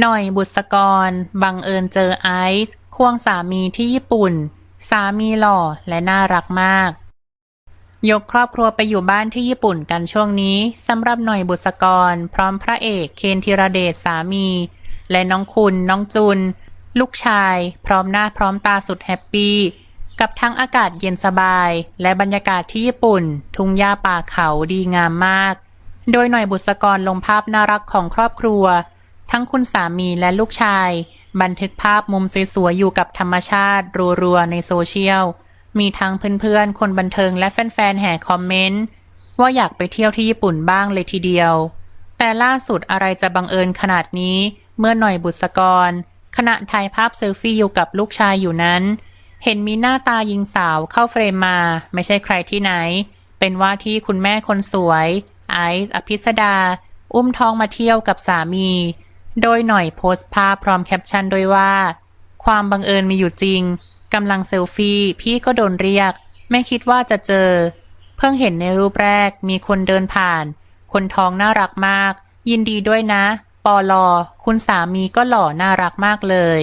หน่อยบุษกร บังเอิญเจอไอซ์ควงสามีที่ญี่ปุ่น สามีหล่อและน่ารักมาก ยกครอบครัวไปอยู่บ้านที่ญี่ปุ่นกันช่วงนี้สำหรับหน่อยบุษกร พร้อมพระเอกเคนธีรเดชสามี และน้องคุณ น้องจุน ลูกชาย พร้อมหน้าพร้อมตาสุดแฮปปี้กับทั้งอากาศเย็นสบาย และบรรยากาศที่ญี่ปุ่น ทุ่งหญ้าป่าเขาดีงามมาก โดยหน่อยบุษกรลงภาพน่ารักของครอบครัว ทั้งคุณสามีและลูกชาย บันทึกภาพมุมสวยๆอยู่กับธรรมชาติรัวๆในโซเชียล มีทั้งเพื่อนๆ คนบันเทิงและแฟนๆ แห่คอมเมนต์ ว่าอยากไปเที่ยวที่ญี่ปุ่นบ้างเลยทีเดียว แต่ล่าสุดอะไรจะบังเอิญขนาดนี้เมื่อหน่อยบุษกร ขณะถ่ายภาพเซลฟี่อยู่กับลูกชายอยู่นั้น เห็นมีหน้าตาหญิงสาวเข้าเฟรมมา ไม่ใช่ใครที่ไหน เป็นว่าที่คุณแม่คนสวย ไอซ์อภิสดา อุ้มท้องมาเที่ยวกับสามี โดยหน่อยโพสต์ภาพพร้อมแคปชั่นด้วยว่า ความบังเอิญมีอยู่จริงกำลังเซลฟี่พี่ก็โดนเรียก ไม่คิดว่าจะเจอ เพิ่งเห็นในรูปแรกมีคนเดินผ่าน คนท้องน่ารักมาก ยินดีด้วยนะ ปอลอ คุณสามีก็หล่อน่ารักมากเลย